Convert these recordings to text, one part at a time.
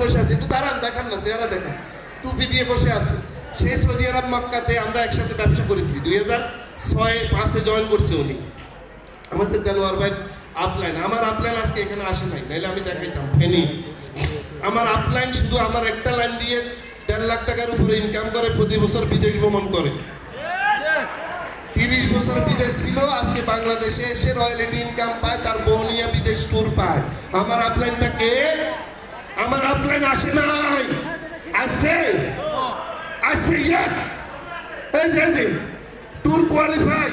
বসে আছে। একটু দাঁড়ান, দেখান না, চেহারা দেখান। টুপি দিয়ে বসে আছে। সেই সৌদি আরব মক্কাতে আমরা একসাথে ব্যবসা করেছি। দুই হাজার ছয় পাঁচে জয়েন করছে উনি। আমাদের দেলোয়ার ভাই আপলাইন আমার আপলাইন আজকে এখানে আসে নাই, নাইলে আমি দেখাইতাম। ফেনি। আমার আপলাইন শুধু আমার একটা লাইন দিয়ে দেড় লাখ টাকার উপরে ইনকাম করে, প্রতি বছর বিদেশ ভ্রমণ করে। তিরিশ বছর বিদেশ ছিল, আজকে বাংলাদেশে এসে রয়্যালিটি ইনকাম পায়, তার বউ নিয়ে বিদেশ ট্যুর পায়। আমার আপলাইনটা কে? আমার আপলাইন আসে নাই। আসছে আসছে ইয়েস এই যে এই যে ট্যুর কোয়ালিফাই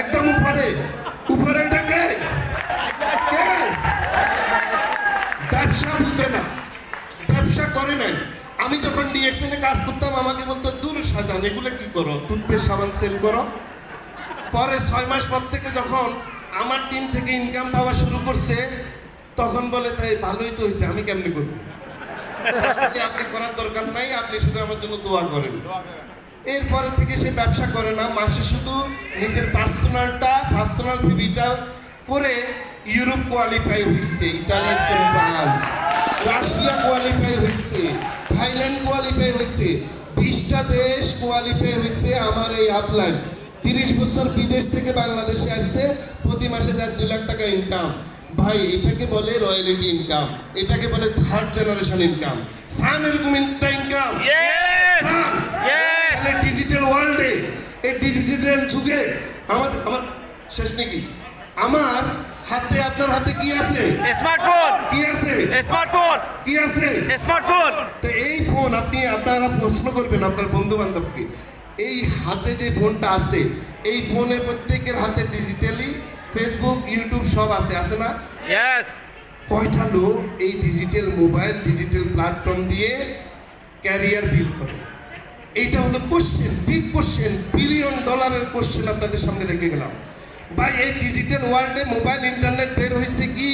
একদম উপরে। উপরে এটা কে? ব্যবসা বুঝে না। ব্যবসা করে নাই। আমি যখন ডিএক্সএন কাজ করতাম, আমাকে বলতো, দূর সাজান, এগুলো কি করো? টুথপেস্ট, সাবান সেল করো? পরে ছয় মাস পর থেকে যখন আমার টিম থেকে ইনকাম পাওয়া শুরু করছে তখন বলে, তাই ভালোই তো হয়েছে, আমি কেমনি করব? আপনি করার দরকার নাই, আপনি শুধু আমার জন্য দোয়া করেন। এরপরে থেকে সে ব্যবসা করে না, মাসে শুধু নিজের পার্সোনালটা পার্সোনাল ভিভিটা করে ইউরোপ কোয়ালিফাই হয়েছে Italy Spain France Russia qualify হয়েছে থাইল্যান্ড কোয়ালিফাই হয়েছে বিশটা দেশ কোয়ালিফাই হয়েছে আমার এই আপলাইন তিরিশ বছর বিদেশ থেকে বাংলাদেশে আসছে, প্রতি মাসে তার দু লাখ টাকা ইনকাম ভাই এটাকে বলে রয়্যালিটি ইনকাম এটাকে বলে থার্ড জেনারেশন ইনকাম। সান এরকম ইনকাম? Yes! তাহলে ডিজিটাল ওয়ার্ল্ডে এই ডিজিটাল যুগে আমাদের আমার শেষ নাকি? আমার হাতে আপনার হাতে কি আছে? স্মার্টফোন কি আছে? স্মার্টফোন কি আছে? স্মার্টফোন তো এই ফোন আপনি আপনারা প্রশ্ন করবেন আপনার বন্ধু বান্ধবকে এই হাতে যে ফোনটা আছে এই ফোনের প্রত্যেকের হাতে ডিজিটালি ফেসবুক ইউটিউব সব আছে আছে না? কয়টা লোক এই ডিজিটাল মোবাইল ডিজিটাল প্ল্যাটফর্ম দিয়ে ক্যারিয়ার বিল্ড করে? এইটা হলো কোশ্চেন বিগ কোশ্চেন বিলিয়ন ডলারের কোশ্চেন আপনাদের সামনে রেখে গেলাম। ভাই এই ডিজিটাল ওয়ার্ল্ডে মোবাইল ইন্টারনেট বের হয়েছে কি?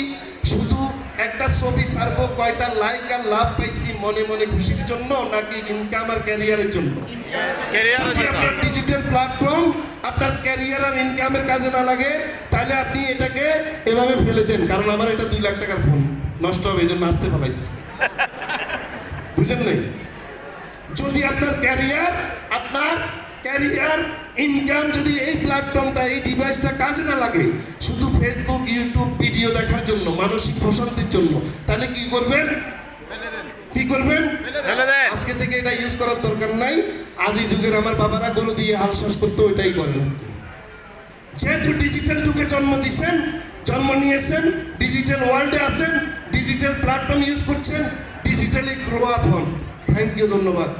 শুধু একটা ছবি সারবো কয়টা লাইক আর লাভ পাইছি মনে মনে খুশির জন্য নাকি ইনকাম আর ক্যারিয়ারের জন্য? আপনার ডিজিটাল প্ল্যাটফর্ম আপনার ক্যারিয়ার আর ইনকামের কাজে না লাগে তাহলে আপনি এটাকে এভাবে ফেলে দেন কারণ আমার এটা দুই লাখ টাকার ফোন নষ্ট হবে এই জন্য আসতে ফেলাইছি বুঝেন নাই? যদি আপনার ক্যারিয়ার আপনার ক্যারিয়ার ইনকাম যদি এই প্ল্যাটফর্মটা এই ডিভাইসটা কাজে না লাগে শুধু ফেসবুক ইউটিউব ভিডিও দেখার জন্য মানসিক প্রশান্তির জন্য তাহলে কি করবেন? কি করবেন? আজকে থেকে এটা ইউজ করার দরকার নাই। আদি যুগের আমার বাবারা গরু দিয়ে হাল চাষ করতো ওইটাই করেন। যেহেতু ডিজিটাল যুগে জন্ম দিচ্ছেন জন্ম নিয়েছেন ডিজিটাল ওয়ার্ল্ডে আছেন ডিজিটাল প্ল্যাটফর্ম ইউজ করছেন ডিজিটালি গ্রো আপ হন। থ্যাংক ইউ ধন্যবাদ।